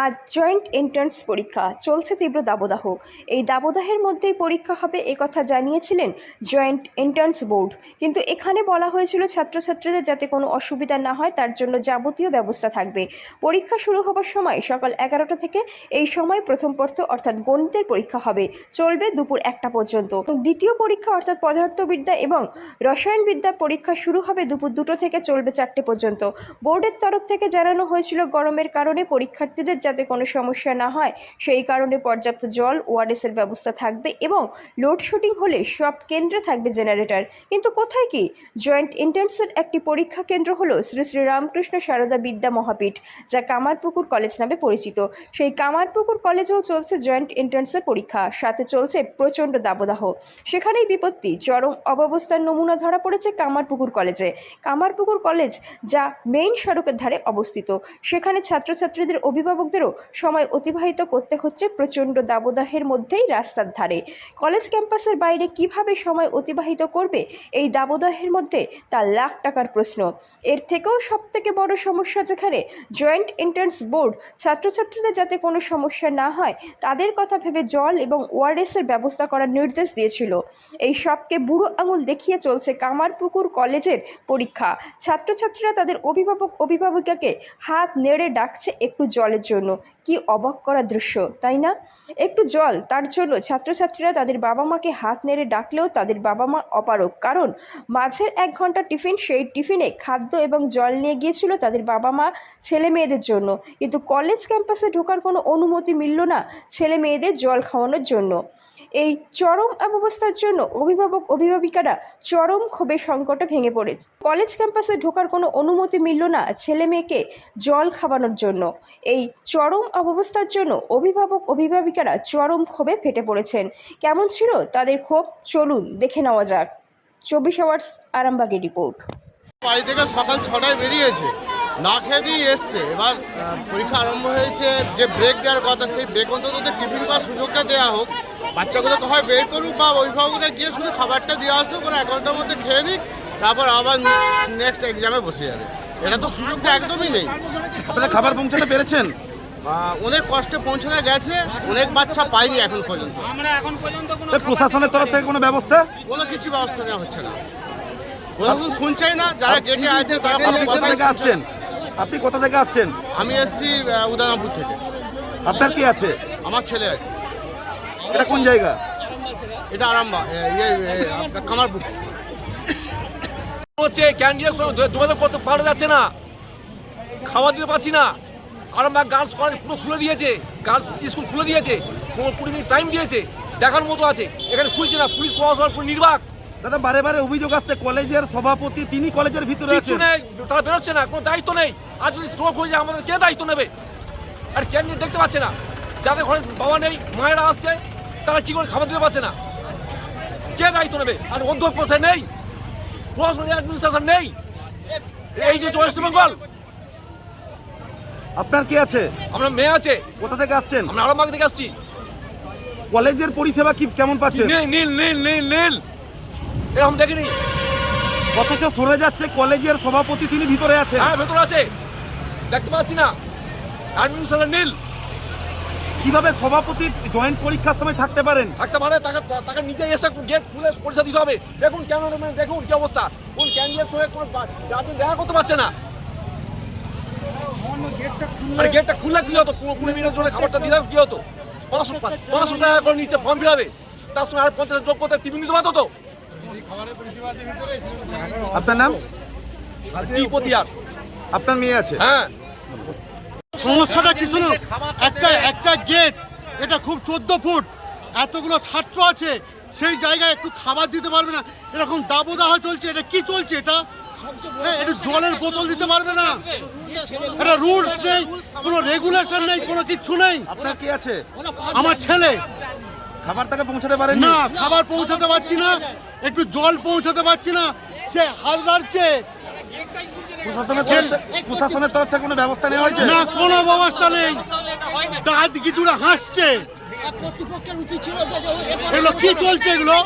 আজ joint entrance পরীক্ষা। চলছে তীব্র দাবদাহ। এই দাবদাহের মধ্যেই পরীক্ষা হবে একথা জানিয়েছিলেন জয়েন্ট এন্ট্রান্স বোর্ড। কিন্তু এখানে বলা হয়েছিল ছাত্রছাত্রীদের যাতে কোনো অসুবিধা না হয়, তার জন্য যাবতীয় ব্যবস্থা থাকবে। পরীক্ষা শুরু হবার সময় সকাল এগারোটা থেকে এই সময় প্রথম পর্ত অর্থাৎ গণিতের পরীক্ষা হবে। চলবে দুপুর একটা পর্যন্ত। দ্বিতীয় পরীক্ষা অর্থাৎ পদার্থবিদ্যা এবং রসায়নবিদ্যা পরীক্ষা শুরু হবে দুপুর দুটো থেকে চলবে চারটে পর্যন্ত। বোর্ডের তরফ থেকে জানানো হয়েছিল গরমের কারণে পরীক্ষার্থীদের যাতে কোনো সমস্যা না হয়, সেই কারণে পর্যাপ্ত জল, ওআরএসের ব্যবস্থা থাকবে এবং লোডশেডিং হলে সব কেন্দ্রে থাকবে জেনারেটর। কিন্তু কোথায় কি? জয়েন্ট এন্ট্রান্সের একটি পরীক্ষা কেন্দ্র হলো শ্রী শ্রী রামকৃষ্ণ সারদা বিদ্যা মহাপীঠ, যা কামারপুকুর কলেজ নামে পরিচিত। সেই কামারপুকুর কলেজেও চলছে জয়েন্ট এন্ট্রান্সের পরীক্ষা, সাথে চলছে প্রচণ্ড দাবদাহ। সেখানেই বিপত্তি, চরম অব্যবস্থার নমুনা ধরা পড়েছে কামারপুকুর কলেজে। কামারপুকুর কলেজ, যা মেইন সড়কের ধারে অবস্থিত। সেখানে ছাত্রছাত্রীদের অভিভাবকদেরও সময় অতিবাহিত করতে হচ্ছে প্রচণ্ড দাবদাহের মধ্যেই রাস্তার ধারে। কলেজ ক্যাম্পাসের বাইরে কীভাবে সময় অতিবাহিত করবে? এই দাবদাহের মধ্যে তার লাখ টাকার প্রশ্ন। এর থেকেও সবথেকে বড় সমস্যা যেখানে জয়েন্ট এন্ট্রান্স বোর্ড ছাত্রছাত্রীদের যাতে কোনো সমস্যা না হয়, তাদের কথা ভেবে জল এবং ওআরএসের ব্যবস্থা করার নির্দেশ দিয়েছিল। এই সবকে বুড়ো আঙুল দেখিয়ে চলছে কামারপুকুর কলেজের পরীক্ষা। ছাত্রছাত্রীরা তাদের অভিভাবক অভিভাবিকাকে হাত নেড়ে ডাকছে একটু জলের জন্য। কি অবাক করা দৃশ্য, তাই না? একটু জল, তার জন্য ছাত্রছাত্রীরা তাদের বাবা মাকে হাত নেড়ে ডাকলেও তাদের বাবা মা অপারক কারণ মাঝের এক ঘণ্টা টিফিন, সেই টিফিনে খাদ্য এবং জল নিয়ে গিয়েছিল তাদের বাবা মা ছেলে মেয়েদের জন্য। কিন্তু কলেজ ক্যাম্পাসে ঢোকার কোনো অনুমতি মিলল না ছেলে মেয়েদের জল খাওয়ানোর জন্য। এই চরম অবস্থার জন্য অভিভাবক, অভিভাবিকারা চরম ক্ষোভে সংকটে ভেঙে পড়ে কলেজ ক্যাম্পাসে ঢোকার কোনো অনুমতি মিলল না ছেলে মেয়েকে জল খাওয়ানোর জন্য। এই চরম অবস্থার জন্য অভিভাবক, অভিভাবিকারা চরম ক্ষোভে ফেটে পড়েছেন। কেমন ছিল তাদের ক্ষোভ? চলুন দেখে নেওয়া যাক। চব্বিশ আওয়ার্স আরামবাগের রিপোর্ট। বাড়ি থেকে সকাল ছটায় বেরিয়েছে। না খেয়ে দিয়েই এসছে। এবার পরীক্ষা আরম্ভ হয়েছে যে ব্রেক দেওয়ার কথা সেই ব্রেক অন্তত ওদের টিফিন করার সুযোগটা দেওয়া হোক। বাচ্চাগুলোকে হয় বের করুক বা অভিভাবকরা গিয়ে শুধু খাবারটা দিয়ে আসুক ওরা এক ঘণ্টার মধ্যে খেয়ে নিক তারপর আবার নেক্সট এক্সামে বসে যাবে। এটা তো সুযোগটা একদমই নেই। আপনারা খাবার পৌঁছাতে পেরেছেন? অনেক কষ্টে পৌঁছানো গেছে অনেক বাচ্চা পায়নি এখন পর্যন্ত। এখন পর্যন্ত প্রশাসনের তরফ থেকে কোনো ব্যবস্থা? কোনো কিছু ব্যবস্থা নেওয়া হচ্ছে না। ওরা শুধু শুনছেই না যারা গেটে আছে তারা আসছেন। আপনি কোথা থেকে আসছেন? আমি এসেছি উদয়নাপুর থেকে। আপনার কি আছে? আমার ছেলে আছে। এটা কোন জায়গা? এটা আরামবা ইয়ে কামারপুর। হচ্ছে ক্যান্ডিডেট সঙ্গে যোগাযোগ করতে পারা যাচ্ছে না। খাওয়া দিতে পারছি না। আরামবাগ গার্লস কলেজ পুরো খুলে দিয়েছে। গার্লস স্কুল খুলে দিয়েছে। পনেরো কুড়ি মিনিট টাইম দিয়েছে। দেখার মতো আছে। এখানে খুলছে না। পুলিশ প্রশাসন পুরো নির্বাক। দাদা বারে বারে অভিযোগ আসছে কলেজের সভাপতি তিনি কলেজের ভিতরে কিছু নেই তারা বেরোচ্ছে না কোনো দায়িত্ব নেই। আর যদি স্ট্রোক হয়ে যায় আমাদের কে দায়িত্ব নেবে? আর ক্যান্ডিডেট দেখতে পাচ্ছে না। যাদের ঘরে বাবা নেই মায়েরা আসছে তারা কি করে খাবার দিতে পারছে না? কে দায়িত্ব নেবে? আর অধ্যক্ষ প্রশাসন নেই প্রশাসন অ্যাডমিনিস্ট্রেশন নেই। এই যে ওয়েস্ট বেঙ্গল আপনার কি আছে? আমরা মেয়ে আছে। কোথা থেকে আসছেন? আমরা আরামবাগ থেকে আসছি। কলেজের পরিষেবা কি কেমন পাচ্ছেন? নীল নীল নীল নীল নীল। এরকম দেখিনি। অথচ সরে যাচ্ছে কলেজের সভাপতি তিনি ভিতরে আছে হ্যাঁ ভেতরে আছে। দেখতে পাচ্ছি না। অ্যাডমিনিস্ট্রেশন নীল। কীভাবে সভাপতি জয়েন্ট পরীক্ষার সময় থাকতে পারেন? থাকতে পারে তাকে টাকা নিজে এসে গেট খুলে পরিষেবা দিতে হবে। দেখুন কেন দেখুন কি অবস্থা। কোন ক্যান্ডিডেট সঙ্গে কোনো গার্জেন দেখা করতে পারছে না। আরে গেটটা খুললে কি হতো? কুড়ি মিনিটের জন্য খাবারটা দিলে কি হতো? পাঁচশো পাঁচশো টাকা করে নিচে ফর্ম ফিরাবে তার সঙ্গে আর পঞ্চাশ যোগ করতে টিফিন দিতে পারতো তো? আপনার নাম? পতিয়ার আপনার মেয়ে আছে? হ্যাঁ। সমস্যাটা কি শুনুন? একটা একটা গেট এটা খুব চোদ্দ ফুট। এতগুলো ছাত্র আছে সেই জায়গায় একটু খাবার দিতে পারবে না। এরকম দাবদাহ চলছে এটা কি চলছে এটা? হ্যাঁ, একটু জলের বোতল দিতে পারবে না। এটা রুলস নেই কোনো রেগুলেশন নেই কোনো কিচ্ছু নেই। আপনার কি আছে? আমার ছেলে। খাবার তাকে পৌঁছাতে পারেন না খাবার পৌঁছাতে পারছি না। একটু জল পৌঁছাতে পারছি না সে হাল বাড়ছে প্রশাসনের তরফ থেকে- প্রশাসনের তরফ থেকে কোনো ব্যবস্থা নেওয়া হয়েছে? না কোনো ব্যবস্থা নেই। দাঁত কিছুটা হাসছে। কর্তৃপক্ষের উচিত ছিল যে যে এ- এগুলো কি চলছে এগুলো?